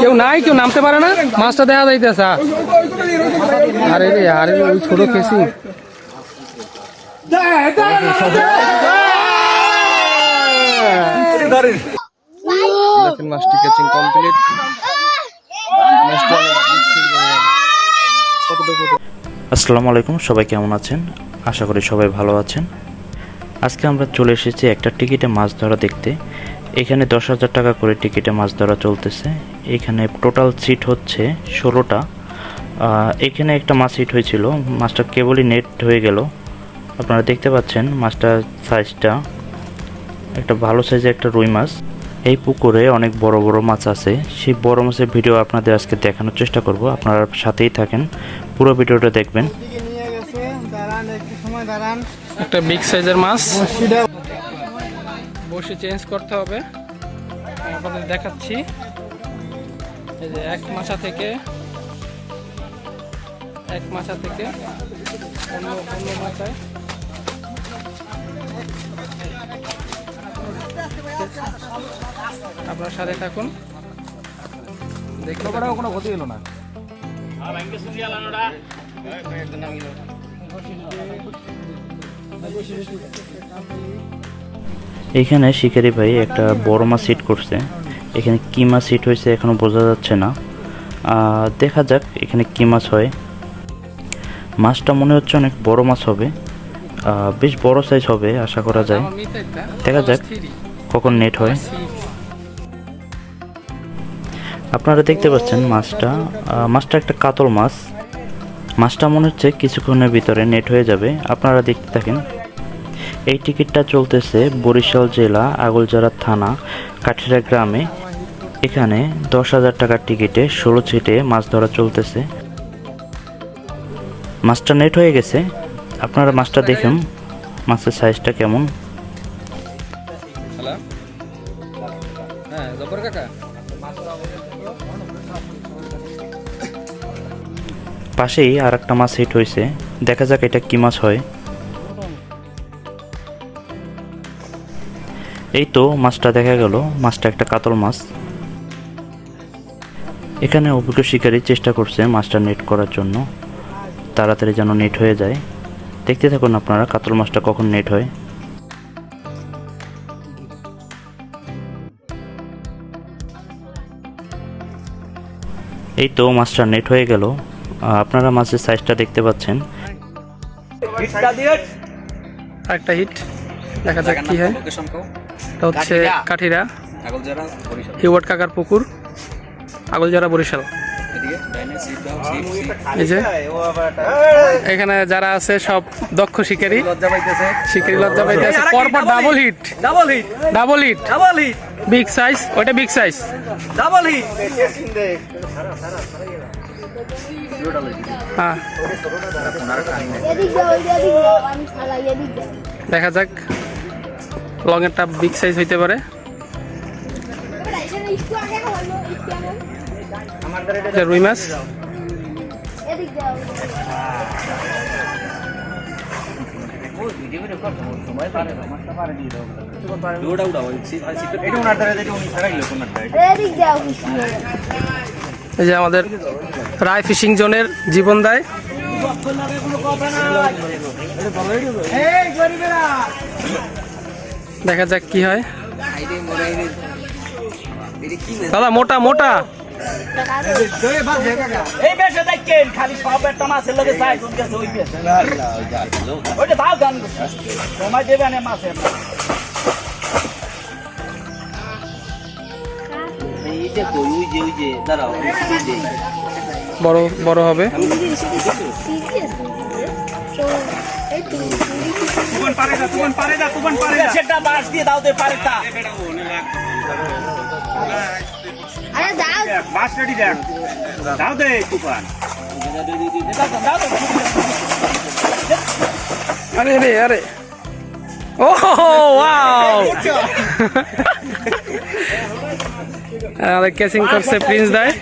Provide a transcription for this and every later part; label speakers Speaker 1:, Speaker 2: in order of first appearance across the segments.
Speaker 1: কেউ নাই, কেউ নামতে পারে না। মাছটা দেখা যাইতেছে। আরে রে, আরে ওই ছোট কমপ্লিট
Speaker 2: আসসালামু আলাইকুম, সবাই কেমন আছেন? আশা করি সবাই ভালো আছেন। আজকে আমরা চলে এসেছি একটা টিকিটে মাছ ধরা দেখতে। এখানে দশ হাজার টাকা করে টিকিটে মাছ ধরা চলতেছে। এখানে টোটাল সিট হচ্ছে ষোলোটা। এখানে একটা মাছ হিট হয়েছিল। মাছটা কেবলই নেট হয়ে গেল। আপনারা দেখতে পাচ্ছেন মাছটার সাইজটা একটা ভালো সাইজের একটা রুই মাছ। এই পুকুরে অনেক বড় বড় মাছ আছে। সেই বড় মাছের ভিডিও আপনাদের আজকে দেখানোর চেষ্টা করব। আপনারা সাথেই থাকেন। পুরো ভিডিওটা দেখবেন।
Speaker 3: একটু সময় দাঁড়ান।
Speaker 1: একটা বিগ সাইজের মাছ। বসে চেঞ্জ করতে হবে। আপনাদের দেখাচ্ছি। এই যে এক মাছা থেকে এক মাছা থেকে অন্য অন্য মাছায়। আপনার সাথে থাকুন। দেখতে থাকুন।
Speaker 3: কোনো ক্ষতি হলো না।
Speaker 2: এখানে শিকারি ভাই একটা বড় মাছ হিট করছে। এখানে কি মাছ হিট হয়েছে এখনও বোঝা যাচ্ছে না। দেখা যাক এখানে কি মাছ হয়। মাছটা মনে হচ্ছে অনেক বড় মাছ হবে। বেশ বড় সাইজ হবে, আশা করা যায়। দেখা যাক। কখন নেট হয়। আপনারা দেখতে পাচ্ছেন মাছটা। মাছটা একটা কাতল মাছ। মাছটা মনে হচ্ছে কিছুক্ষণের ভিতরে নেট হয়ে যাবে। আপনারা দেখতে থাকেন। এই টিকিটটা চলতেছে বরিশাল জেলা আগলজারা থানা কাঠিরা গ্রামে। এখানে দশ হাজার টাকার টিকিটে ষোলো ছিটে মাছ ধরা চলতেছে। মাছটা নেট হয়ে গেছে। আপনারা মাছটা দেখুন মাছের সাইজটা কেমন।
Speaker 1: হ্যাঁ
Speaker 2: পাশেই আর একটা মাছ হিট হয়েছে। দেখা যাক এটা কি মাছ হয়। এই তো মাছটা দেখা গেল। মাছটা একটা কাতল মাছ। এখানে অভিজ্ঞ শিকারী চেষ্টা করছে মাছটা নেট করার জন্য। তাড়াতাড়ি যেন নেট হয়ে যায়। দেখতে থাকুন আপনারা কাতল মাছটা কখন নেট হয়। এই তো মাছটা নেট হয়ে গেল। আপনারা মাছের সাইজটা দেখতে পাচ্ছেন।
Speaker 1: আরেকটা হিট দেখা যাক কি হয়। এটা হচ্ছে কাঠিরা। হিওয়ার্ড কাকার পুকুর আগলজারা বরিশাল। এই যে এখানে যারা আছে সব দক্ষ শিকারী। শিকারী লজ্জা পাইতেছে। পরপর double hit
Speaker 4: double hit
Speaker 1: double hit
Speaker 4: double hit
Speaker 1: big size ওটা বিগ সাইজ
Speaker 4: ডাবল হিট
Speaker 1: হ্যাঁ। দেখা যাক। লং একটা বিগ সাইজ হইতে পারে। রুই মাছ। এই যে আমাদের রায় ফিশিং জোনের জীবন দায়। দেখা যাক কি হয়। দাদা মোটা মোটা। বড় বড় হবে।
Speaker 4: তুমন পারে তুমন পারে তুমন পারে সেটা বাস দিয়ে দাও দে পারে
Speaker 5: আরে যাও
Speaker 4: বাস রেডি দেখ। দাও দে তুফান।
Speaker 1: আরে রে আরে। ও ওয়াও। আমাদের ক্যাচিং করছে প্রিন্স দায়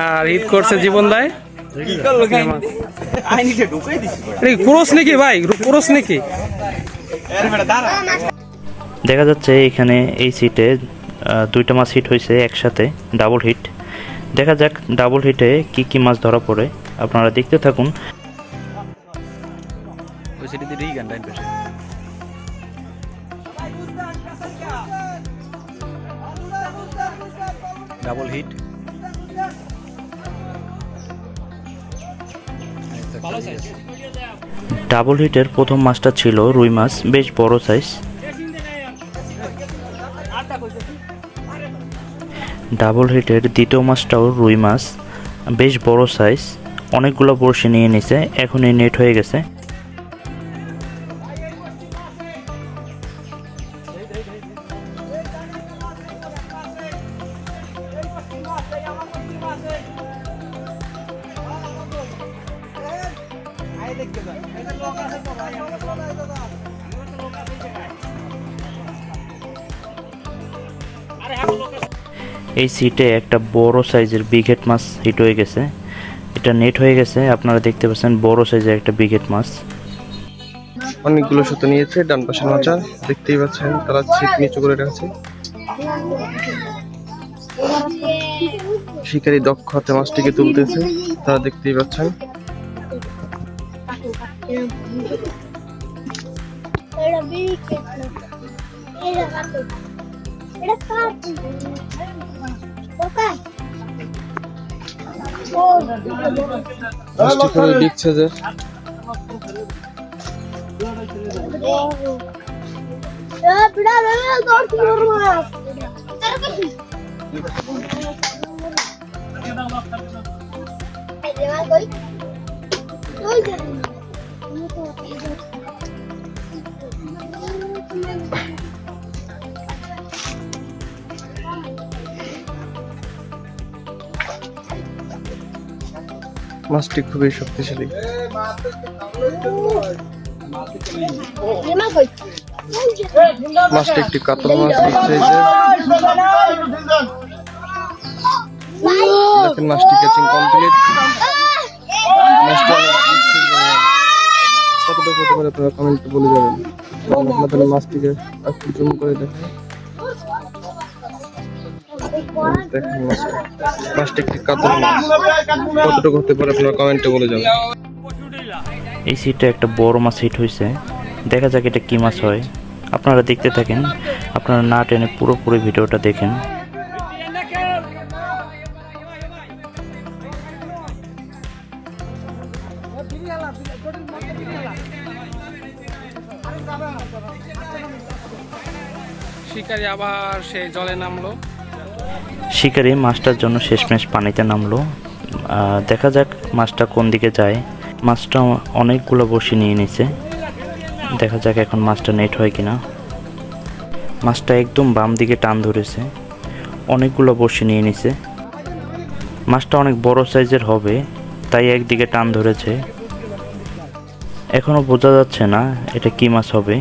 Speaker 1: আর হিট করছে জীবন দায়
Speaker 4: দিছি
Speaker 1: এটা ক্রোস নাকি ভাই ক্রোস নাকি
Speaker 4: আরে বেটা দাঁড়া।
Speaker 2: দেখা যাচ্ছে এখানে এই সিটে দুইটা মাছ হিট হয়েছে একসাথে ডাবল হিট দেখা যাক ডাবল হিটে কি কি মাছ ধরা পড়ে। আপনারা দেখতে থাকুন।
Speaker 1: ডাবল হিট
Speaker 2: ডাবল হিটের প্রথম মাছটা ছিল রুই মাছ, বেশ বড় সাইজ ডাবল হিটের দ্বিতীয় মাছটাও রুই মাছ, বেশ বড় সাইজ অনেকগুলো বড়শি নিয়ে নিছে, এখনই নেট হয়ে গেছে। এই সিটে একটা বড় সাইজের বিঘেট মাছ হিট হয়ে গেছে। এটা নেট হয়ে গেছে, আপনারা দেখতে পাচ্ছেন বড় সাইজের একটা বিঘেট মাছ।
Speaker 6: অনেকগুলো সুতো নিয়েছে, ডান পাশের মাচা দেখতেই পাচ্ছেন, তারা ছিপ নিচু করে রাখছে। শিকারী দক্ষ হাতে মাছটিকে তুলতেছে, তারা দেখতেই পাচ্ছেন।
Speaker 5: এটা বিড়ি খেতে এটা কাটো এটা কাটো কোথায় ও
Speaker 6: মাছটি খুবই বিগ সাইজের
Speaker 5: এ
Speaker 6: মাছটি খুবই শক্তিশালী। মাছটি একটি কাতল মাছ দেখেন মাছটি ক্যাচিং কমপ্লিট। মাছটি কতটুকু হতে পারে আপনারা কমেন্টে বলে যাবেন। মাছটিকে একটু জুম করে দেখেন
Speaker 2: এই সিটে একটা বড় মাছ হিট হয়েছে দেখা যাক এটা কি মাছ হয়। আপনারা দেখতে থাকেন। আপনারা না টেনে পুরোপুরি ভিডিওটা দেখেন।
Speaker 1: শিকারি আবার সেই জলে নামলো।
Speaker 2: শিকারি মাছটার জন্য শেষমেশ পানিতে নামলো। দেখা যাক মাছটা কোন দিকে যায়। মাছটা অনেকগুলো বসি নিয়ে নিছে। দেখা যাক এখন মাছটা নেট হয় কিনা। মাছটা একদম বাম দিকে টান ধরেছে। অনেকগুলো বসি নিয়ে নিছে। মাছটা অনেক বড় সাইজের হবে, তাই একদিকে টান ধরেছে। এখনও বোঝা যাচ্ছে না এটা কি মাছ হবে।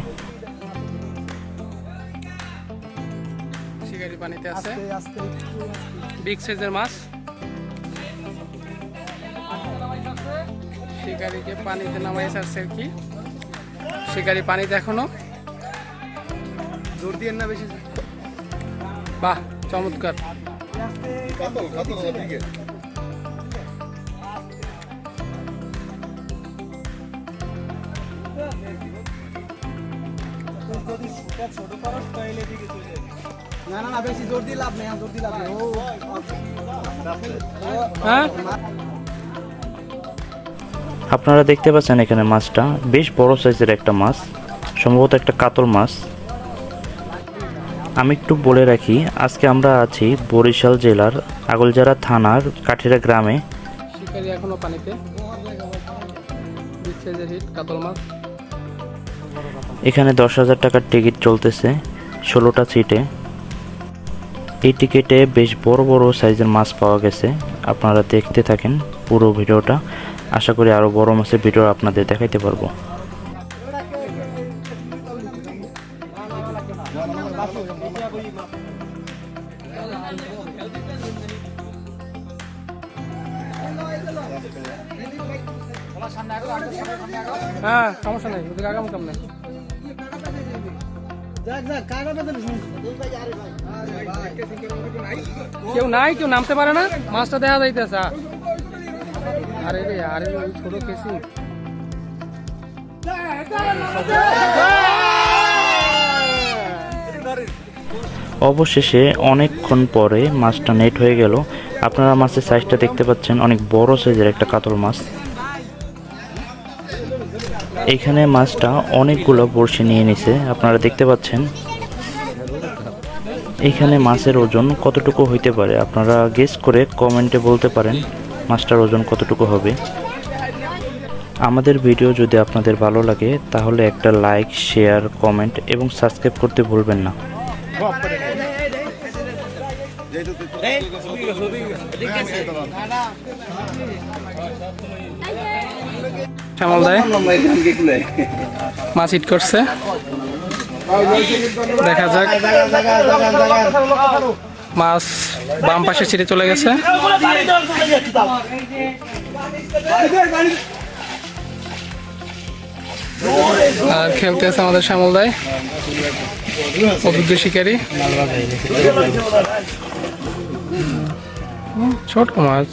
Speaker 1: বিগ সাইজের মাছ। শিকারিকে পানিতে নামাই ছাড়ছে আর কি। শিকারি পানিতে এখনও।
Speaker 3: জোর দিয়ে না বেশি।
Speaker 1: বাহ চমৎকার।
Speaker 3: না না না বেশি জোর দিয়ে লাভ নেই জোর দিয়ে লাভ নেই ও
Speaker 1: হ্যাঁ?
Speaker 2: আপনারা দেখতে পাচ্ছেন এখানে মাছটা। বেশ বড় সাইজের একটা মাছ সম্ভবত একটা কাতল মাছ। আমি একটু বলে রাখি আজকে আমরা আছি বরিশাল জেলার আগলজারা থানার কাঠিরা গ্রামে।
Speaker 1: এখনও পানিতে। বিগ সাইজের হিট কাতল মাছ।
Speaker 2: এখানে দশ হাজার টাকার টিকিট চলতেছে ষোলোটা সিটে। এই টিকিটে বেশ বড় বড় সাইজের মাছ পাওয়া গেছে। আপনারা দেখতে থাকেন পুরো ভিডিওটা। আশা করি আরও বড় মাছের ভিডিও আপনাদের দেখাইতে পারব।
Speaker 1: হ্যাঁ সমস্যা নেই। আগাম কাম নেই।
Speaker 3: যাক যাক কাকা
Speaker 1: কেউ নাই, কেউ নামতে পারে না, মাছটা দেখা যাইতেছে। আরে রে, আরে ছোট
Speaker 2: অবশেষে অনেকক্ষণ পরে মাছটা নেট হয়ে গেল। আপনারা মাছের সাইজটা দেখতে পাচ্ছেন, অনেক বড় সাইজের একটা কাতল মাছ। এখানে মাছটা অনেকগুলো বড়শি নিয়ে নিছে, আপনারা দেখতে পাচ্ছেন। এখানে মাছের ওজন কতটুকু হইতে পারে? আপনারা গেস করে কমেন্টে বলতে পারেন মাছটার ওজন কতটুকু হবে। আমাদের ভিডিও যদি আপনাদের ভালো লাগে তাহলে একটা লাইক শেয়ার কমেন্ট এবং সাবস্ক্রাইব করতে ভুলবেন না।
Speaker 1: শ্যামল দেয় মাছ হিট করছে। দেখা যাক। মাছ বাম পাশে ছিটে চলে গেছে। আর খেলতে আছে আমাদের শ্যামল দায় অভিজ্ঞ শিকারী। ছোট মাছ।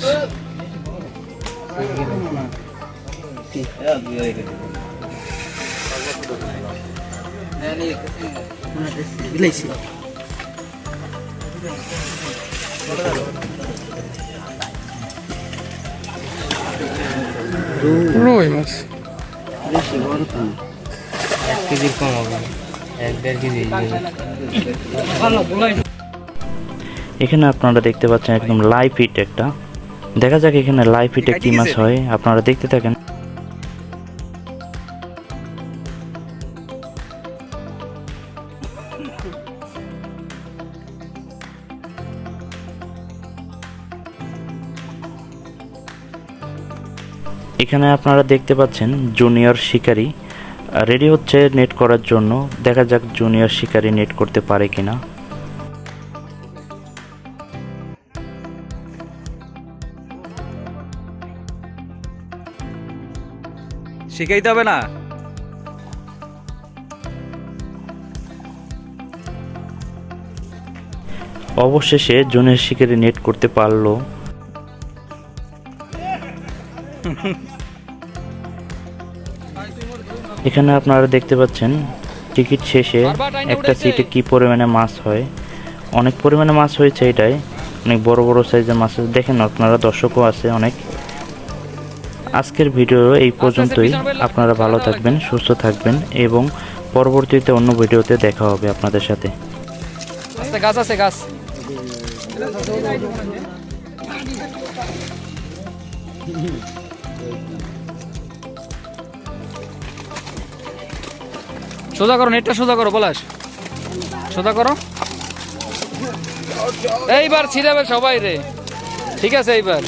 Speaker 1: রুই মাছ
Speaker 2: এখানে আপনারা দেখতে পাচ্ছেন একদম লাইভ হিট একটা। দেখা যাক এখানে লাইভ হিটে কি মাছ হয়। আপনারা দেখতে থাকেন। এখানে আপনারা দেখতে পাচ্ছেন জুনিয়র শিকারি। রেডি হচ্ছে নেট করার জন্য। দেখা যাক জুনিয়র শিকারি নেট করতে পারে কিনা।
Speaker 7: শিখাইতে হবে না?
Speaker 2: অবশেষে জুনিয়র শিকারি নেট করতে পারল। এখানে আপনারা দেখতে পাচ্ছেন টিকিট শেষে একটা সিটে কি পরিমাণে মাছ হয়। অনেক পরিমাণে মাছ হয়েছে এটাই অনেক বড় বড় সাইজের মাছ আছে। দেখেন আপনারা দর্শকও আছে অনেক। আজকের ভিডিও এই পর্যন্তই। আপনারা ভালো থাকবেন সুস্থ থাকবেন এবং পরবর্তীতে অন্য ভিডিওতে দেখা হবে আপনাদের সাথে।
Speaker 1: গাছ আছে গাছ। সোজা করো, নেটটা সোজা করো, পলাশ। সোজা করো। এইবার ছিড়াবে সবাই রে। ঠিক আছে, এইবার।